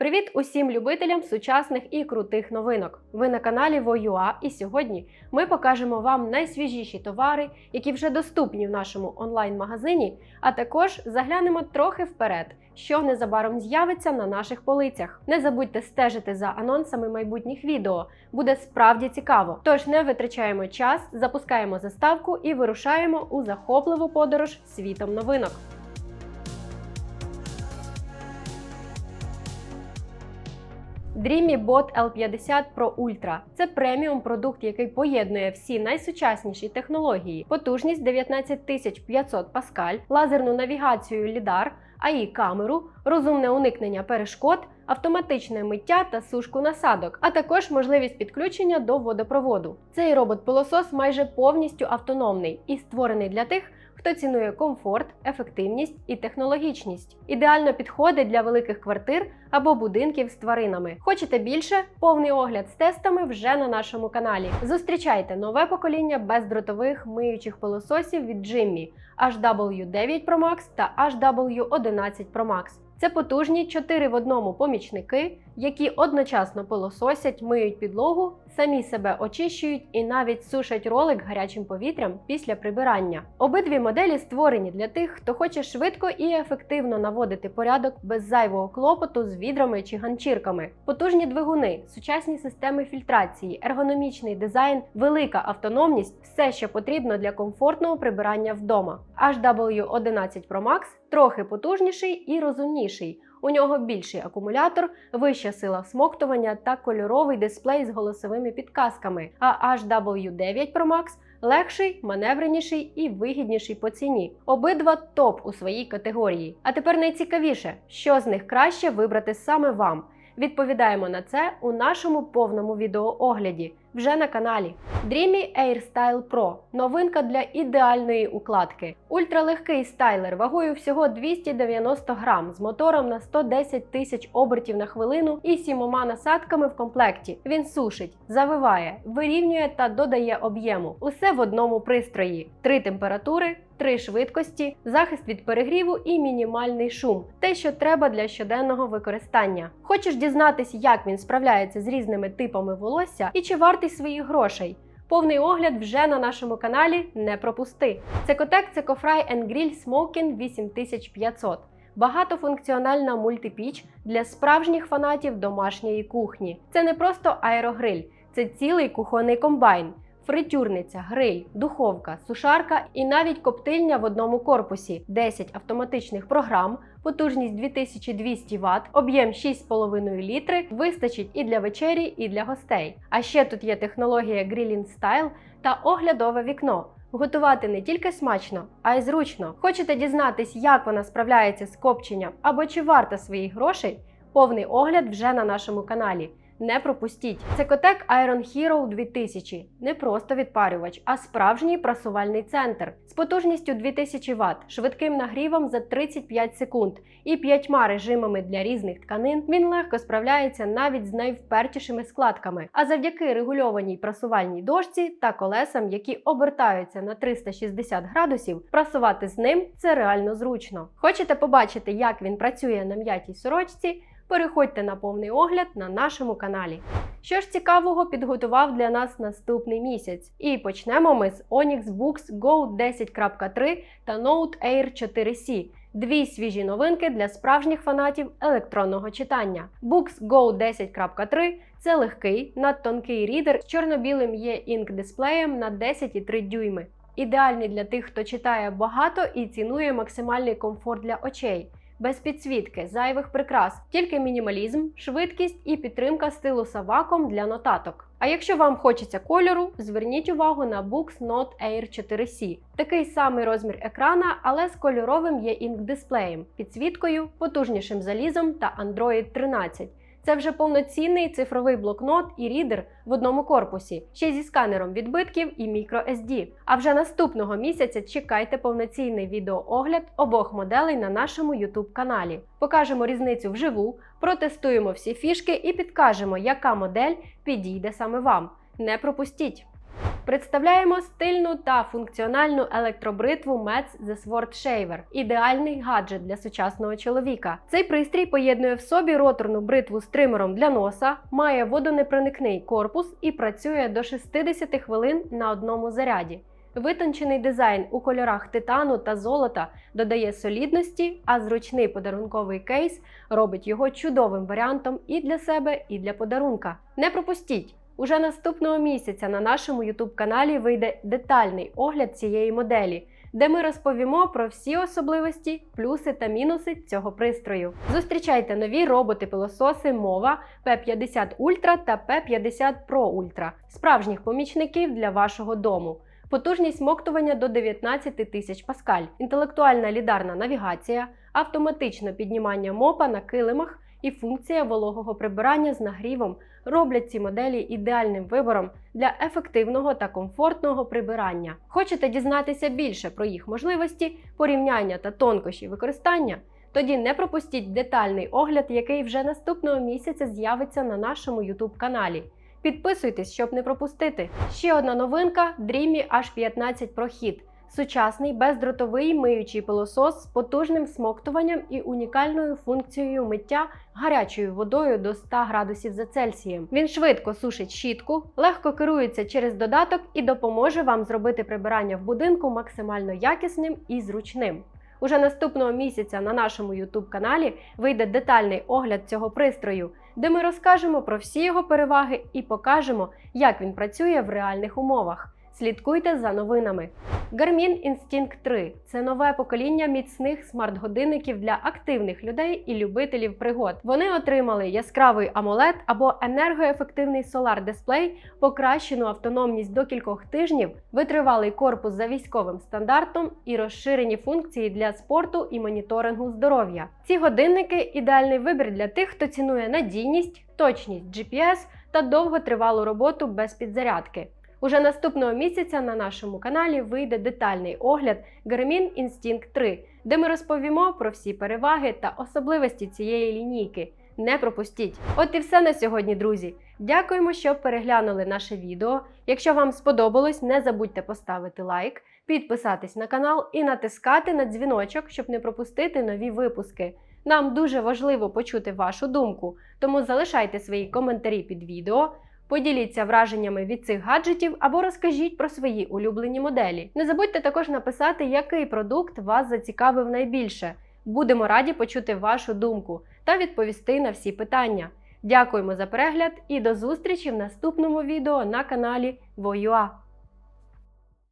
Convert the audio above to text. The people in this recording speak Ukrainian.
Привіт усім любителям сучасних і крутих новинок. Ви на каналі Воюа, і сьогодні ми покажемо вам найсвіжіші товари, які вже доступні в нашому онлайн-магазині, а також заглянемо трохи вперед, що незабаром з'явиться на наших полицях. Не забудьте стежити за анонсами майбутніх відео, буде справді цікаво. Тож не витрачаємо час, запускаємо заставку і вирушаємо у захопливу подорож світом новинок. Dreamy Bot L50 Pro Ultra – це преміум продукт, який поєднує всі найсучасніші технології, потужність 19500 паскаль, лазерну навігацію LiDAR, AI камеру, розумне уникнення перешкод, автоматичне миття та сушку насадок, а також можливість підключення до водопроводу. Цей робот-пилосос майже повністю автономний і створений для тих, хто цінує комфорт, ефективність і технологічність. Ідеально підходить для великих квартир або будинків з тваринами. Хочете більше? Повний огляд з тестами вже на нашому каналі. Зустрічайте нове покоління бездротових миючих пилососів від Jimmy HW9 Pro Max та HW11 Pro Max. Це потужні 4 в одному помічники, які одночасно пилососять, миють підлогу, самі себе очищують і навіть сушать ролик гарячим повітрям після прибирання. Обидві моделі створені для тих, хто хоче швидко і ефективно наводити порядок без зайвого клопоту з відрами чи ганчірками. Потужні двигуни, сучасні системи фільтрації, ергономічний дизайн, велика автономність все, що потрібно для комфортного прибирання вдома. HW11 Pro Max трохи потужніший і розумніший. У нього більший акумулятор, вища сила всмоктування та кольоровий дисплей з голосовими підказками. А HW9 Pro Max легший, маневреніший і вигідніший по ціні. Обидва топ у своїй категорії. А тепер найцікавіше, що з них краще вибрати саме вам. Відповідаємо на це у нашому повному відеоогляді вже на каналі. Dreamy Airstyle Pro новинка для ідеальної укладки. Ультралегкий стайлер вагою всього 290 грам з мотором на 110 тисяч обертів на хвилину і сімома насадками в комплекті. Він сушить, завиває, вирівнює та додає об'єму. Усе в одному пристрої: три температури. Три швидкості, захист від перегріву і мінімальний шум те, що треба для щоденного використання. Хочеш дізнатись, як він справляється з різними типами волосся і чи вартий своїх грошей? Повний огляд вже на нашому каналі. Не пропусти. Цекотек Цекофрай Grill Smoking 8500. Багатофункціональна мультипіч для справжніх фанатів домашньої кухні. Це не просто аерогриль, це цілий кухонний комбайн. Фритюрниця, гриль, духовка, сушарка і навіть коптильня в одному корпусі, 10 автоматичних програм, потужність 2200 Вт, об'єм 6,5 літри, вистачить і для вечері, і для гостей. А ще тут є технологія Grilling Style та оглядове вікно. Готувати не тільки смачно, а й зручно. Хочете дізнатись, як вона справляється з копченням або чи варта своїх грошей? Повний огляд вже на нашому каналі. Не пропустіть. Це Котек Iron Hero 2000. Не просто відпарювач, а справжній прасувальний центр з потужністю 2000 Вт, швидким нагрівом за 35 секунд і п'ятьма режимами для різних тканин. Він легко справляється навіть з найвпертішими складками. А завдяки регульованій прасувальній дошці та колесам, які обертаються на 360 градусів, прасувати з ним це реально зручно. Хочете побачити, як він працює на м'ятій сорочці? Переходьте на повний огляд на нашому каналі. Що ж цікавого підготував для нас наступний місяць? І почнемо ми з Onyx Books Go 10.3 та Note Air 4C. Дві свіжі новинки для справжніх фанатів електронного читання. Books Go 10.3 це легкий, надтонкий рідер з чорно-білим є інк дисплеєм на 10,3 дюйми. Ідеальний для тих, хто читає багато і цінує максимальний комфорт для очей без підсвітки, зайвих прикрас, тільки мінімалізм, швидкість і підтримка стилу саваком для нотаток. А якщо вам хочеться кольору, зверніть увагу на Books Note Air 4C. Такий самий розмір екрана, але з кольоровим є інк дисплеєм, підсвіткою, потужнішим залізом та Android 13. Це вже повноцінний цифровий блокнот і рідер в одному корпусі, ще зі сканером відбитків і microSD. А вже наступного місяця чекайте повноцінний відеоогляд обох моделей на нашому YouTube каналі. Покажемо різницю вживу, протестуємо всі фішки і підкажемо, яка модель підійде саме вам. Не пропустіть! Представляємо стильну та функціональну електробритву Metz The Sword Shaver. Ідеальний гаджет для сучасного чоловіка. Цей пристрій поєднує в собі роторну бритву з тримером для носа, має водонепроникний корпус і працює до 60 хвилин на одному заряді. Витончений дизайн у кольорах титану та золота додає солідності, а зручний подарунковий кейс робить його чудовим варіантом і для себе, і для подарунка. Не пропустіть! Уже наступного місяця на нашому YouTube каналі вийде детальний огляд цієї моделі, де ми розповімо про всі особливості, плюси та мінуси цього пристрою. Зустрічайте нові роботи-пилососи Мова P50 Ultra та P50 Pro Ultra, справжніх помічників для вашого дому. Потужність смоктування до 19 тисяч паскаль, інтелектуальна лідарна навігація, автоматичне піднімання мопа на килимах і функція вологого прибирання з нагрівом роблять ці моделі ідеальним вибором для ефективного та комфортного прибирання. Хочете дізнатися більше про їх можливості, порівняння та тонкощі використання? Тоді не пропустіть детальний огляд, який вже наступного місяця з'явиться на нашому YouTube каналі. Підписуйтесь, щоб не пропустити. Ще одна новинка Dreamy H15 Pro Сучасний бездротовий миючий пилосос з потужним смоктуванням і унікальною функцією миття гарячою водою до 100 градусів за Цельсієм. Він швидко сушить щітку, легко керується через додаток і допоможе вам зробити прибирання в будинку максимально якісним і зручним. Уже наступного місяця на нашому YouTube каналі вийде детальний огляд цього пристрою, де ми розкажемо про всі його переваги і покажемо, як він працює в реальних умовах. Слідкуйте за новинами. Garmin Instinct 3 це нове покоління міцних смарт-годинників для активних людей і любителів пригод. Вони отримали яскравий AMOLED або енергоефективний солар дисплей, покращену автономність до кількох тижнів, витривалий корпус за військовим стандартом і розширені функції для спорту і моніторингу здоров'я. Ці годинники ідеальний вибір для тих, хто цінує надійність, точність GPS та довготривалу роботу без підзарядки. Уже наступного місяця на нашому каналі вийде детальний огляд Garmin Instinct 3, де ми розповімо про всі переваги та особливості цієї лінійки. Не пропустіть! От і все на сьогодні, друзі. Дякуємо, що переглянули наше відео. Якщо вам сподобалось, не забудьте поставити лайк, підписатись на канал і натискати на дзвіночок, щоб не пропустити нові випуски. Нам дуже важливо почути вашу думку, тому залишайте свої коментарі під відео. Поділіться враженнями від цих гаджетів або розкажіть про свої улюблені моделі. Не забудьте також написати, який продукт вас зацікавив найбільше. Будемо раді почути вашу думку та відповісти на всі питання. Дякуємо за перегляд і до зустрічі в наступному відео на каналі Воюа.